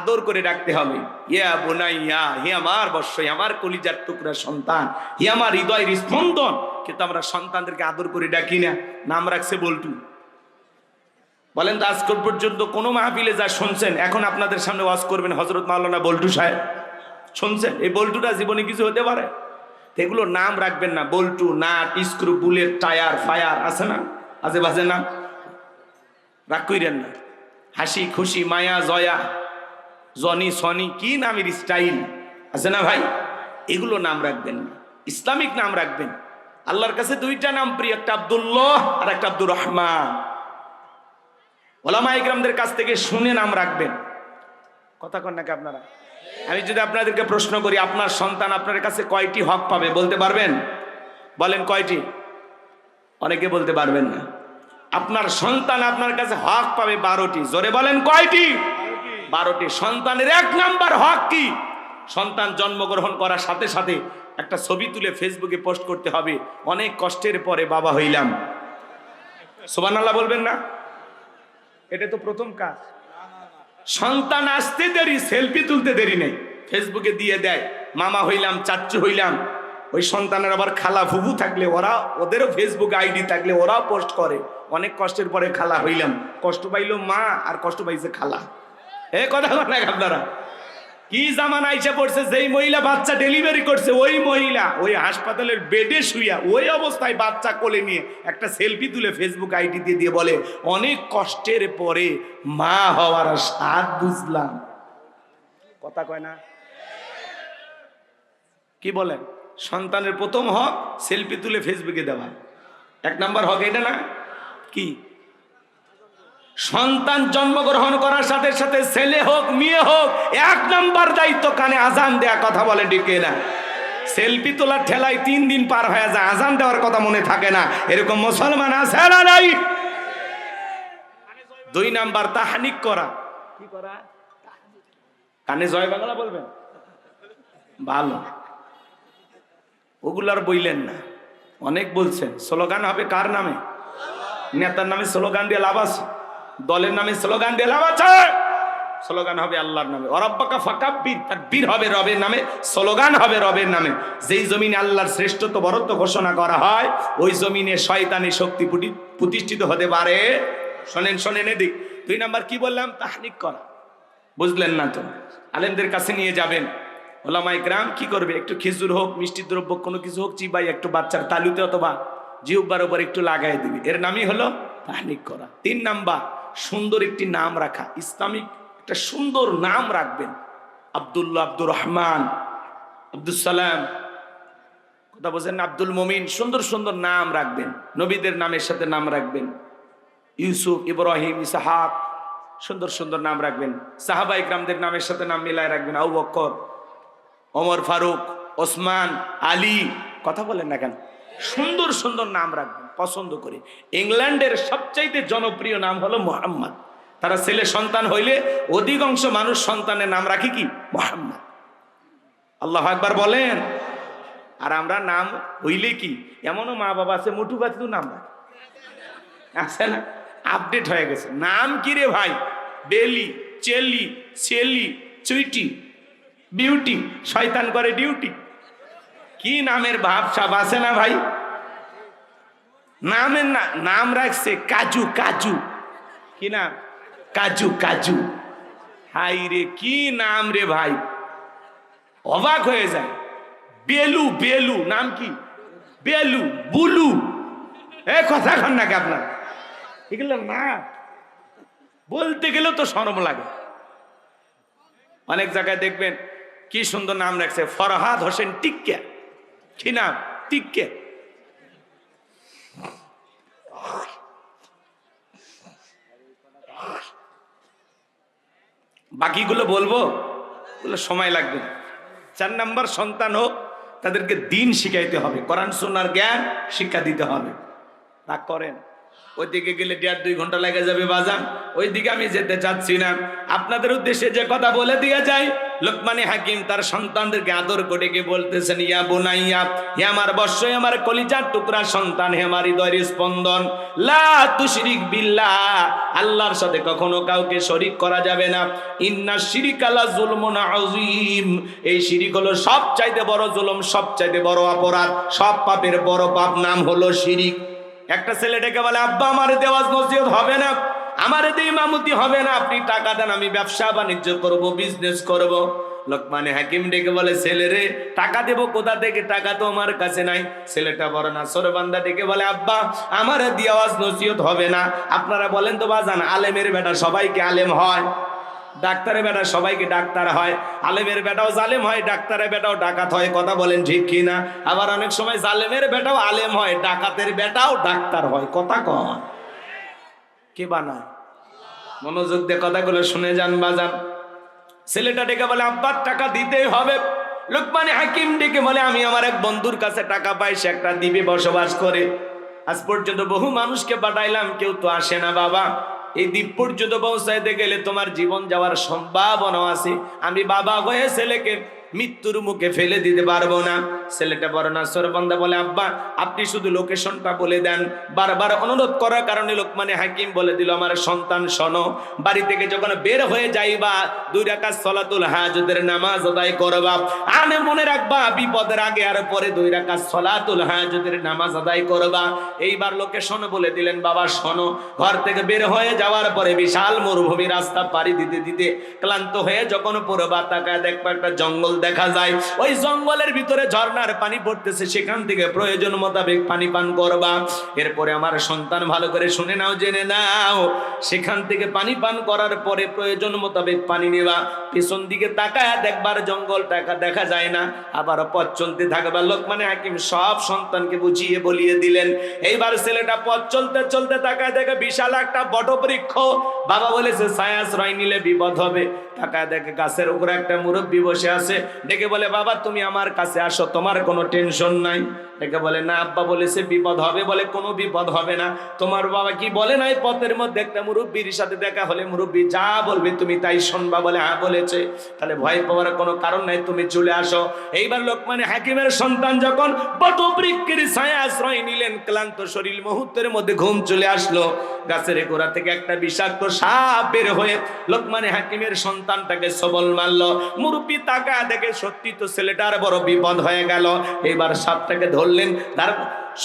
আদর করে ডাকতে হবে। ইয়া বোনাইয়া, হে আমার বর্ষ আমার কলিজার টুকরা সন্তান, হে আমার হৃদয়ের স্পন্দন। কিন্তু আমরা সন্তানদেরকে আদর করে ডাকি না। নাম রাখছে বল্টু। বলেন তো আজকের পর্যন্ত কোনো মাহফিলে যা শুনছেন, এখন আপনাদের সামনে ওয়াজ করবেন হজরত মাওলানা বল্টু সাহেব। শুনছেন? এই বল্টুটা জীবনে কিছু হতে পারে? এগুলো নাম রাখবেন না। বল্টু, nut, screw, bullet, tyre, fire, আছে না? আজে বাজে নাম রাগ কইরেন না। হাসি, খুশি, মায়া, জয়া। জনি সনি, কি নামের স্টাইল আছে না ভাই? এগুলো নাম রাখবেন না। ইসলামিক নাম রাখবেন। আল্লাহর কাছে দুইটা নাম প্রিয়, একটা আব্দুল্লাহ আর একটা আব্দুর রহমান। ওলামা ইকরামদের কাছ থেকে শুনে নাম রাখবেন। কথা কন নাকি আপনারা? আমি যদি আপনাদেরকে প্রশ্ন করি, আপনার সন্তান আপনার কাছে কয়টি হক পাবে বলতে পারবেন? বলেন কয়টি? অনেকে বলতে পারবেন না। আপনার সন্তান আপনার কাছে হক পাবে বারোটি। জোরে বলেন কয়টি? বারোটি সন্তানের এক নাম্বার হক কি? সন্তান জন্মগ্রহণ করার সাথে সাথে একটা ছবি তুলে ফেসবুকে পোস্ট করতে হবে। অনেক কষ্টের পরে বাবা হইলাম। সোবান আল্লাহ বলবেন না? এটা তো প্রথম কাজ। সন্তান আসতে দেরি, সেলফি তুলতে দেরি নেই। ফেসবুকে দিয়ে দেয়, মামা হইলাম চাচ্চু হইলাম। ওই সন্তানের আবার খালা ফুবু থাকলে ওরা, ওদেরও ফেসবুক আইডি থাকলে ওরাও পোস্ট করে। অনেক কষ্টের পরে খালা হইলাম। কষ্ট পাইলো মা, আর কষ্ট পাইছে খালা। এ কথা বলেন আপনারা? কি জামান আইসা পড়ছে, যেই মহিলা বাচ্চা ডেলিভারি করছে, ওই মহিলা, ওই হাসপাতালের বেডে শুইয়া, ওই অবস্থায় বাচ্চা কোলে নিয়ে একটা সেলফি তুলে ফেসবুক আইডি দিয়ে দিয়ে বলে, অনেক কষ্টের পরে মা হওয়ার স্বাদ বুঝলাম। কথা কয় না? কি বলেন? সন্তানের প্রথম হক সেলফি তুলে ফেসবুকে দেওয়া। এক নাম্বার হক এটা না? কি? সন্তান জন্মগ্রহণ করার সাথে সাথে ছেলে হোক, মেয়ে হোক, এক নাম্বার দায়িত্ব কানে আজান দেয়া কথা বলে ডিকে না সেলফি তোলার ঠেলায় তিন দিন পার হয়ে যায়, আজান দেওয়ার কথা মনে থাকে না। এরকম মুসলমান আছে না নাই? দুই নাম্বার, তাহানিক করা। কি করা? কানে জয় বাংলা বলবেন? ভালো। ওগুলার বইলেন না। অনেক বলছেন। স্লোগান হবে কার নামে? নেতার নামে স্লোগান দিয়ে লাভ আছে? দলের নামে স্লোগান দিয়ে লাভ আছে। স্লোগান হবে আল্লাহর নামে। অরব্বাকা ফাকাব্বির তাকবীর হবে রবের নামে, স্লোগান হবে রবের নামে। যেই জমিনে আল্লাহর শ্রেষ্ঠত্ব বরত্ব ঘোষণা করা হয়, ওই জমিনে শয়তানি শক্তি প্রতিষ্ঠিত হতে পারে। শোনেন শোনেন এদিক। দুই নাম্বার কি বললাম? তাহনিক করা। বুঝলেন না তো? আলেমদের কাছে নিয়ে যাবেন। ওলামাই গ্রাম কি করবে? একটু খেজুর হোক, মিষ্টি দ্রব্য, কোনো কিছু হোক, চিবাই একটু বাচ্চার তালুতে অথবা জিহ্বার উপর একটু লাগাই দিবি। এর নামই হলো তাহনিক করা। তিন নাম্বার সুন্দর একটি নাম রাখা, ইসলামিক একটা সুন্দর নাম রাখবেন। আব্দুল্লাহ আব্দুর রহমান আব্দুল সালাম, কথা বলছেন আব্দুল মমিন, সুন্দর সুন্দর নাম রাখবেন। নবীদের নামের সাথে নাম রাখবেন। ইউসুফ, ইব্রাহিম, ইসাহাক, সুন্দর সুন্দর নাম রাখবেন। সাহাবা ইকরামদের নামের সাথে নাম মিলায় রাখবেন আউ বক্কর, ওমর ফারুক, ওসমান, আলী, কথা বলেন না কেন? সুন্দর সুন্দর নাম রাখবেন, পছন্দ করে। ইংল্যান্ডের সবচাইতে জনপ্রিয় নাম হলো মোহাম্মদ। তারা ছেলে সন্তান হইলে অধিকাংশ মানুষ সন্তানের নাম রাখি কি? মোহাম্মদ। আল্লাহ একবার বলেন। আর আমরা নাম হইলে কি? এমনও মা বাবা আছে মুঠু বাতিও নাম রাখে। আছে না? আপডেট হয়ে গেছে। নাম কি রে ভাই? বেলি, চেলি চেলি চুইটি, বিউটি। শয়তান করে ডিউটি। কি নামের ভাব সাব আছে না ভাই? নামের না, নাম রাখছে কাজু কাজু। কি নাম? কাজু কাজু। হাই রে, কি নাম রে ভাই? অবাক হয়ে যায়। বেলু বেলু, নাম কি? বেলু, বুলু। এ, কথা কন নাকি আপনার? এগুলো না। বলতে গেলেও তো সরম লাগে। অনেক জায়গায় দেখবেন, কি সুন্দর নাম রাখছে, ফরহাদ হোসেন টিক্কে। কি টিককে। বাকিগুলো বলব বলে সময় লাগবে। চার নাম্বার সন্তান হোক, তাদেরকে দিন শিখাইতে হবে। করান সোনার জ্ঞান শিক্ষা দিতে হবে। না করেন। ওইদিকে গেলে দেড় দুই ঘণ্টা লেগে যাবে বাজান ওইদিকে আমি যেতে চাচ্ছি না। আপনাদের উদ্দেশ্যে যে কথা বলে দিয়ে যাই লোকমানি হাকিম তার সন্তানদেরকে আদর করে গিয়ে বলতেছেন, ইয়া বোনাইয়া, হে আমার বর্ষ আমার কলিজার টুকরা সন্তান, হে আমার হৃদয়ের স্পন্দন, লা তুশরিক বিল্লাহ, আল্লাহর সাথে কখনো কাউকে শরিক করা যাবে না। ইন্না শিরিক আলা জুলমুন আযীম, এই শিরিক হলো সবচাইতে বড় জুলুম, সবচাইতে বড় অপরাধ, সব পাপের বড় পাপ নাম হলো শিরিক। একটা ছেলে ডেকে বলে, আব্বা, আমার দেওয়াজ নসিহত হবে না। আমার দিয়ে ইমামতি হবে না। আপনি টাকা দেন, আমি ব্যবসা বাণিজ্য করব বিজনেস করব। লোকমানে হাকিম ডেকে বলে ছেলে রে টাকা দেবো কোথা থেকে? টাকা তো আমার কাছে নাই। ছেলেটা বড় না সরবান্দা ডেকে বলে, আব্বা, আমার দিয়ে আওয়াজ নসিহত হবে না। আপনারা বলেন তো, বাজান, আলেমের বেটা সবাইকে আলেম হয়। ডাক্তারের বেটা সবাইকে ডাক্তার হয়, আলেমের বেটাও জালেম হয়, ডাক্তারের বেটাও ডাকাত হয়, কথা বলেন ঠিক কি না? আবার অনেক সময় জালেমের বেটাও আলেম হয়, ডাকাতের বেটাও ডাক্তার হয়, কথা কন। কে বানায়? মনোযোগ দিয়ে কথাগুলো শুনে যান, বাজান। ছেলেটা ডেকে বলে আব্বার টাকা দিতেই হবে। লোকমানে হাকিম ডেকে বলে, আমি আমার এক বন্ধুর কাছে টাকা পাই, সে একটা দ্বীপে বসবাস করে। আজ পর্যন্ত বহু মানুষকে পাঠাইলাম, কেউ তো আসে না, বাবা। এই দ্বীপ পর্যন্ত পৌঁছাইতে গেলে তোমার জীবন যাওয়ার সম্ভাবনা আছে। আমি বাবা হয়ে ছেলেকে মৃত্যুর মুখে ফেলে দিতে পারব না। ছেলেটা বড় না সরবন্দা বলে, আব্বা, আপনি শুধু লোকেশনটা বলে দেন। বারবার অনুরোধ করার কারণে লোকমানে হাকিম বলে দিল, আমার সন্তান, শোনো, বাড়ি থেকে যখন বের হয়ে যাইবা, দুই রাকাত সলাতুল হাজতের নামাজ আদায় করবা। আনে মনে রাখবা, বিপদের আগে আর পরে দুই রাকাত সলাতুল হাজতের নামাজ আদায় করবা। এইবার লোকেশন বলে দিলেন, বাবা, শোনো, ঘর থেকে বের হয়ে যাওয়ার পরে বিশাল মরুভূমি রাস্তা পাড়ি দিতে দিতে ক্লান্ত হয়ে যখন পূর্বা তাকায় দেখবা একটা জঙ্গল দেখা যায়, ওই জঙ্গলের ভিতরে ঝর্ণার পানি পড়তেছে, সেখান থেকে প্রয়োজন মোতাবেক পানি পান করবা। এরপরে আমার সন্তান ভালো করে শুনে নাও, জেনে নাও, সেখান থেকে পানি পান করার পরে প্রয়োজন মোতাবেক পানি নেবা। পিছন দিকে তাকায় দেখবার জঙ্গল টাকা দেখা যায় না, আবার পথ চলতে থাকবা লোক মানে হাকিম সব সন্তানকে বুঝিয়ে বলিয়ে দিলেন। এইবার ছেলেটা পথ চলতে চলতে তাকায় দেখে বিশাল একটা বটবৃক্ষ। বাবা বলেছে ছায়াশ্রয় নিলে বিপদ হবে। তাকায় দেখে গাছের উপরে একটা মুরব্বী বসে আছে। ডেকে বলে বাবা তুমি আমার কাছে আসো তোমার কোনো টেনশন নাই। ডেকে বলে, না আব্বা বলেছে বিপদ হবে বলে কোনো বিপদ হবে না। তোমার বাবা কি বলে নাই? পথের মধ্যে একটা মুরব্বীর সাথে দেখা হলে মুরব্বী, যা বলবে তুমি তাই শুনবা বলে হ্যাঁ বলেছে। তাহলে ভয় পাওয়ার কোনো কারণ নাই, তুমি চলে আসো। এইবার লোকমানে হাকিমের সন্তান যখন বটবৃক্ষের ছায়া আশ্রয় নিলেন, ক্লান্ত শরীর মুহূর্তের মধ্যে ঘুম চলে আসলো। গাছের গোড়া থেকে একটা বিষাক্ত সাপ বের হয়ে লোকমানে হাকিমের সন্তানটাকে সবল মারলো। মুরব্বী তাকা দেখে, সত্যি তো ছেলেটার বড় বিপদ হয়ে গেল। এবার সাপটাকে ধরলেন তার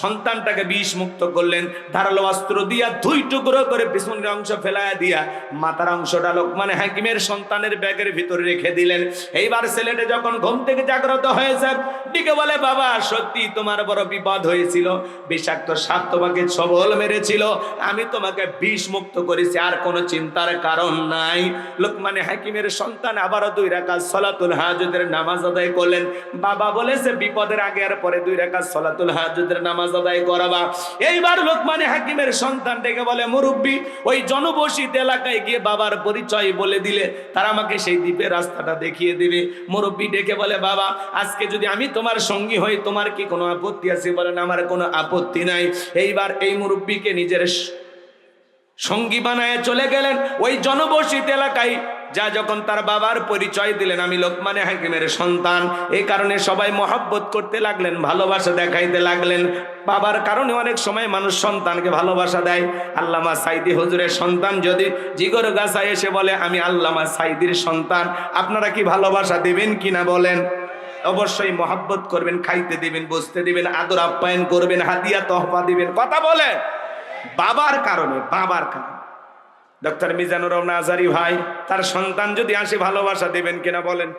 সন্তানটাকে বিষ মুক্ত করলেন, ধারালো অস্ত্র দিয়া দুই টুকরো করে পিছনের অংশ ফেলায় দিয়া মাথার অংশটা লোকমানে হাকিমের সন্তানের ব্যাগের ভিতরে রেখে দিলেন। এইবার ছেলেটা যখন ঘুম থেকে জাগ্রত হয়েছে, দিকে বলে, বাবা, সত্যি তোমার বড় বিপদ হয়েছিল। বিষাক্ত সাপ তোমাকে সবল মেরেছিল। আমি তোমাকে বিষ মুক্ত করেছি, আর কোনো চিন্তার কারণ নাই। লোকমানে হাকিমের সন্তান আবারও দুই রাকাত সলাতুল হাজুদের নামাজ আদায় করলেন। বাবা বলেছে, বিপদের আগে আর পরে দুই রাকাত সলাতুল হাজুদের নামাজ আদায় করাবা। এইবার লোকমানে হাকিমের সন্তান ডেকে বলে, মুরব্বী, ওই জনবসিত এলাকায় গিয়ে বাবার পরিচয় বলে দিলে, তারা আমাকে সেই দ্বীপের রাস্তাটা দেখিয়ে দিবে। মুরব্বী ডেকে বলে, বাবা, আজকে যদি আমি তোমার সঙ্গী হই, তোমার কি কোনো আপত্তি আছে? বলেন আমার কোনো আপত্তি নাই। এইবার এই মুরব্বীকে নিজের সঙ্গী বানায় চলে গেলেন। ওই জনবসিত এলাকায় যা যখন তার বাবার পরিচয় দিলেন, আমি লোকমানে হাকিমের সন্তান। এই কারণে সবাই মহব্বত করতে লাগলেন, ভালোবাসা দেখাইতে লাগলেন। বাবার কারণে অনেক সময় মানুষ সন্তানকে ভালোবাসা দেয়। আল্লামা সাইদি হুজুরের সন্তান যদি জিগর গাছায় এসে বলে, আমি আল্লামা সাইদির সন্তান আপনারা কি ভালোবাসা দেবেন কিনা বলেন? অবশ্যই মহাব্বত করবেন, খাইতে দিবেন বসতে দিবেন, আদর আপ্যায়ন করবেন, হাতিয়া তহফা দিবেন। কথা বলে? বাবার কারণে বাবার কারণে। ডক্টর মিজানুর রহমান আজারি ভাই, তার সন্তান যদি আসে ভালোবাসা দেবেন কিনা বলেন?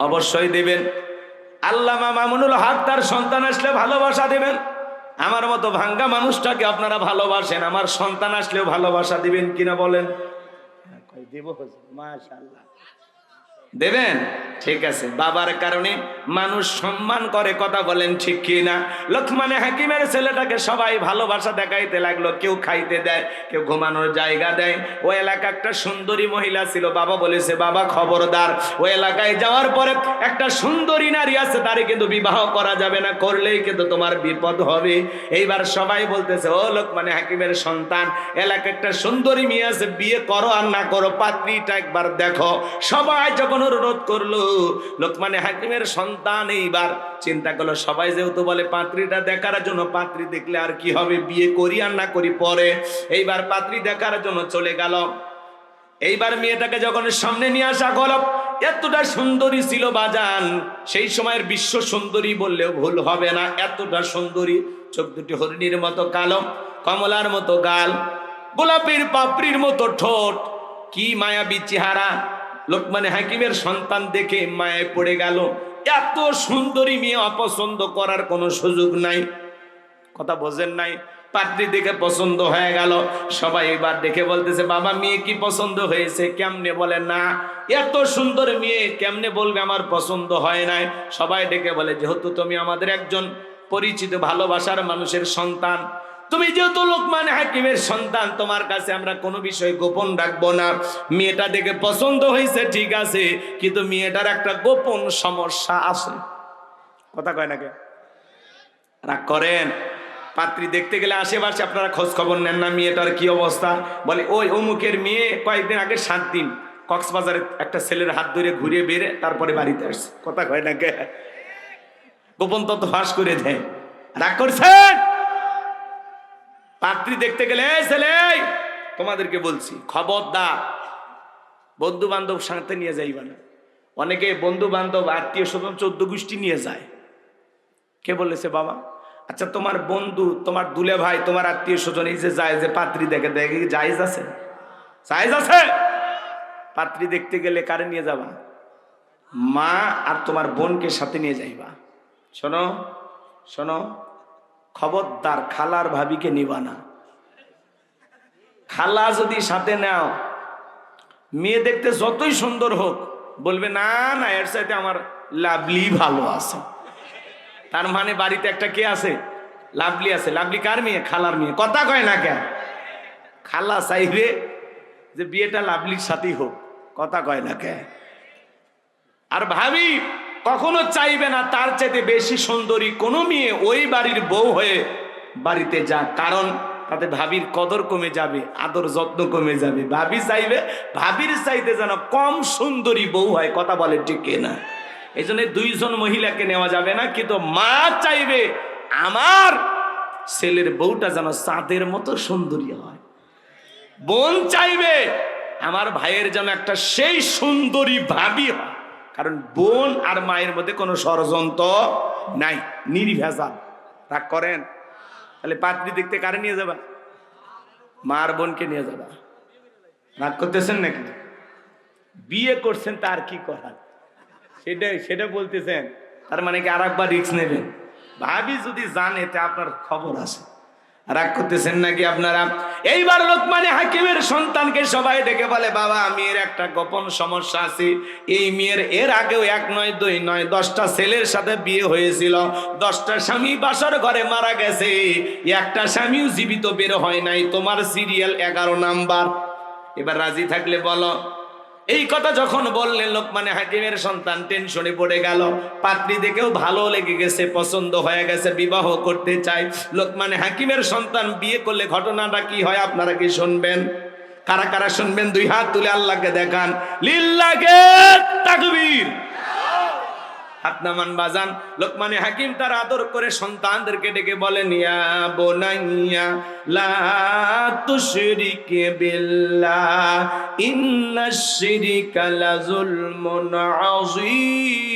অবশ্যই দেবেন। আল্লামা মামুনুল হক তার সন্তান আসলে ভালোবাসা দেবেন। আমার মতো ভাঙ্গা মানুষটাকে আপনারা ভালোবাসেন, আমার সন্তান আসলেও ভালোবাসা দিবেন কিনা বলেন? দেব মাশাল্লাহ দেবেন? ঠিক আছে। বাবার কারণে মানুষ সম্মান করে, কথা বলেন ঠিক কি না লক্ষ্মণে হাকিমের ছেলেটাকে সবাই ভালোবাসা দেখাইতে লাগল, কেউ খাইতে দেয়, কেউ ঘুমানোর জায়গা দেয়। ও এলাকা একটা সুন্দরী মহিলা ছিল, বাবা বলেছে, বাবা, খবরদার। ও এলাকায় যাওয়ার পরে একটা সুন্দরী নারী আছে তারে কিন্তু বিবাহ করা যাবে না, করলেই কিন্তু তোমার বিপদ হবে। এইবার সবাই বলতেছে, ও লোকমানে হাকিমের সন্তান এলাকা একটা সুন্দরী মেয়ে আছে, বিয়ে করো আর না করো, পাত্রীটা একবার দেখো। সবাই যখন অনুরোধ করল। লোকমানে হাকিমের সন্তান এইবার। চিন্তা করল, সবাই যেহেতু বলে পাত্রীটা দেখার জন্য, পাত্রী দেখলে আর কি হবে, বিয়ে করি আর না করি পরে। এইবার পাত্রী দেখার জন্য চলে গেল। এইবার মেয়েটাকে যখন সামনে নিয়ে আসা গেল এতটা সুন্দরী ছিল বাজান। সেই সময়ের বিশ্ব সুন্দরী বললেও ভুল হবে না, এতটা সুন্দরী। চোখ দুটি হরিণীর মতো কালো, কমলার মতো গাল, গোলাপের পাপড়ির মতো ঠোঁট। কি মায়াবী চেহারা। লোকমানে হাকিমের সন্তান দেখে মায়ে পড়ে গেল। এত সুন্দরী মেয়ে অপছন্দ করার কোনো সুযোগ নাই। কথা বোঝেন নাই? পাত্রী দেখে পছন্দ হয়ে গেল। সবাই এবার দেখে বলতেছে, বাবা, মেয়ে কি পছন্দ হয়েছে? কেমনে বলে, না, এত সুন্দর মেয়ে কেমনে বলবে? আমার পছন্দ হয় নাই। সবাই ডেকে বলে, যেহেতু তুমি আমাদের একজন পরিচিত, ভালোবাসার মানুষের সন্তান তুমি যেহেতু লোকমান হাকিমের সন্তান, তোমার কাছে আমরা কোনো বিষয় গোপন রাখব না। মেয়েটা দেখে পছন্দ হয়েছে, ঠিক আছে, কিন্তু মেয়েটার একটা গোপন সমস্যা আছে। কথা কয় নাকি রাগ করেন? পাত্রী দেখতে গেলে আশেপাশে আপনারা খোঁজ খবর নেন না, মেয়েটার কি অবস্থা? বলে, ওই অমুকের মেয়ে কয়েকদিন আগে সাত দিন কক্সবাজারে একটা ছেলের হাত ধরে ঘুরে বেড়ে তারপরে বাড়িতে আসছে। কথা কয় না গোপন তত্ত্ব ফাঁস করে দেয়। রাগ করছেন? পাত্রী দেখতে গেলে ছেলে তোমাদেরকে বলছি, খবরদার। বন্ধু বান্ধব সাথে নিয়ে যাইবা না। অনেকে বন্ধু বান্ধব আত্মীয় স্বজন চোদ্দ গোষ্ঠী নিয়ে যায়। কে বলেছে, বাবা আচ্ছা তোমার বন্ধু, তোমার দুলে ভাই, তোমার আত্মীয় স্বজন, এই যে যায় যে পাত্রী দেখে দেখে জায়েজ আছে? জায়েজ আছে! পাত্রী দেখতে গেলে কারে নিয়ে যাবা? মা আর তোমার বোনকে সাথে নিয়ে যাইবা। শোনো শোনো খবরদার খালার ভাবিকে নিবা না। খালা যদি সাথে নাও, মেয়ে দেখতে যতই সুন্দর হোক, বলবে, না না, এর সাথে আমার লাভলি ভালো আছে। তার মানে বাড়িতে একটা কে আছে? লাভলি আছে। লাভলি কার মেয়ে? খালার মেয়ে। কথা কয় না কেন? খালা চাইবে যে বিয়েটা লাভলির সাথেই হোক। কথা কয় না কে আর ভাবি কখনো চাইবে না তার চাইতে বেশি সুন্দরী কোনো মেয়ে ওই বাড়ির বউ হয়ে বাড়িতে যা কারণ তাতে ভাবির কদর কমে যাবে, আদর যত্ন কমে যাবে। ভাবি চাইবে, ভাবির চাইতে যেন কম সুন্দরী বউ হয়, কথা বলে ঠিক না এই জন্য দুইজন মহিলাকে নেওয়া যাবে না, কিন্তু মা চাইবে আমার ছেলের বউটা যেন চাঁদের মতো সুন্দরী হয়। বোন চাইবে আমার ভাইয়ের যেন একটা সেই সুন্দরী ভাবি হয়। কারণ বোন আর মায়ের মধ্যে কোনো ষড়যন্ত্র নাই, নির্ভেজাল। রাগ করেন? তাহলে পাত্রী দেখতে কারে নিয়ে যাবা? মার বোনকে নিয়ে যাবা। রাগ করতেছেন নাকি? বিয়ে করছেন, তার কি করার? সেটাই সেটা বলতেছেন। তার মানে কি আর একবার রিক্স নেবেন? ভাবি যদি জানে, তা আপনার খবর আছে। রাগ করতেছেন নাকি আপনারা? এইবার লোকমানে হাকিমের সন্তানকে সবাই ডেকে বলে, বাবা, মেয়ের একটা গোপন সমস্যা আছে। এই মেয়ের এর আগেও এক নয়, দুই নয়, দশটা ছেলের সাথে বিয়ে হয়েছিল। দশটা স্বামী বাসর ঘরে মারা গেছে। একটা স্বামীও জীবিত বের হয় নাই। তোমার সিরিয়াল এগারো নাম্বার। এবার রাজি থাকলে বলো এই কথা যখন বললেন, লোকমানে হাকিমের সন্তান টেনশনে পড়ে গেল। পাত্রী দেখেও ভালো লেগে গেছে, পছন্দ হয়ে গেছে, বিবাহ করতে চাই লোকমানে হাকিমের সন্তান বিয়ে করলে ঘটনাটা কি হয় আপনারা কি শুনবেন? কারা কারা শুনবেন? দুই হাত তুলে আল্লাহকে দেখান। লিল্লাকে তাকবীর। হাত নামান বাজান। লোকমানে হাকিম তার আদর করে সন্তানদেরকে ডেকে বলেন, ইয়া বোনাইয়া, লা তুশরিকে বিল্লাহ, ইন্নাশ শিরিকা লাযুলমুন আযীম।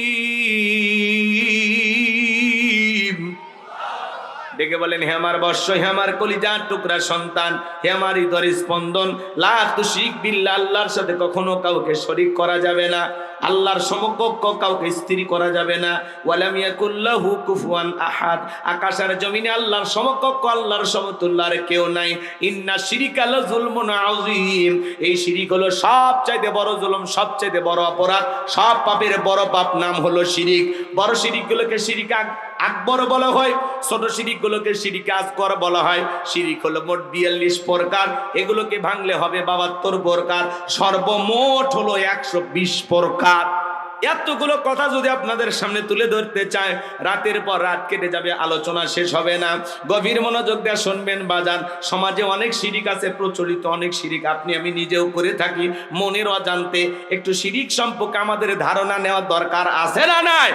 ডেকে বলেন, হে আমার বর্ষ, হে আমার কলিজার টুকরা সন্তান, হে আমার হৃদয়ের স্পন্দন, লা তুশিক বিল্লাহ, আল্লাহর সাথে কখনো কাউকে শরীক করা যাবে না, আল্লাহর সমকক্ষ কাউকে স্ত্রী করা যাবে না, ওয়ালাম ইয়াকুল্লাহু কুফুয়ান আহাদ, আকাশের জমিনে আল্লাহর সমকক্ষ, আল্লাহর সমতুল্য আর কেউ নাই, ইন্না শিরিকা লাযুলমুন আযীম এই শিরিক হলো সবচাইতে বড় জুলুম, সবচাইতে বড় অপরাধ, সব পাপের বড় পাপ নাম হলো শিরিক, বড় শিরিকগুলোকে শিরিক আকবর বলা হয়, ছোট শিরিকগুলোকে শিরিক আসগর বলা হয়। শিরিক হলো মোট বিয়াল্লিশ প্রকার, এগুলোকে ভাঙলে হবে বাবাত্তর প্রকার। সর্বমোট হলো একশো বিশ প্রকার। এতগুলো কথা যদি আপনাদের সামনে তুলে ধরতে চায়, রাতের পর রাত কেটে যাবে, আলোচনা শেষ হবে না। গভীর মনোযোগ দিয়ে শুনবেন বাজান। সমাজে অনেক শিরিক আছে, প্রচলিত অনেক শিরিক। আপনি, আমি নিজেও করে থাকি মনের অজান্তে। একটু শিরিক সম্পর্কে আমাদের ধারণা নেওয়ার দরকার আছে না নাই?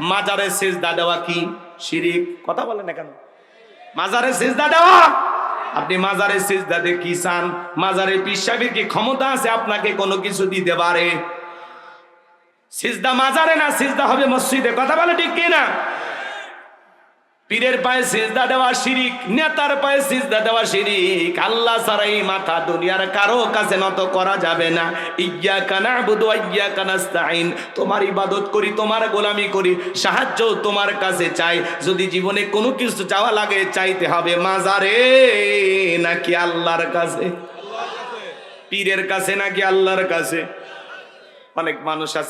মাজারে সেজদা দেওয়া কি শিরিক? কথা বলেন না কেন? মাজারে সেজদা দেওয়া? আপনি মাজারে সেজদা দে কি চান? মাজারে পিসাবের কি ক্ষমতা আছে? আপনাকে কোনো কিছু দিতে পারে? সিজদা মাজারে না? সিজদা হবে মসজিদে। কথা বলে ঠিক কি না পীরের পায়ে সিজদা দেওয়া শিরিক, নেতার পায়ে সিজদা দেওয়া শিরিক। আল্লাহ ছাড়াই মাথা দুনিয়ার কারও কাছে নত করা যাবে না। ইয়া কানা বুধু ইয়া কানাস্তাইন তোমার ইবাদত করি, তোমার গোলামি করি, সাহায্য তোমার কাছে চাই। যদি জীবনে কোনো কিছু চাওয়া লাগে, চাইতে হবে মাজারে, নাকি আল্লাহর কাছে? পীরের কাছে নাকি আল্লাহর কাছে? অনেক মানুষ আছে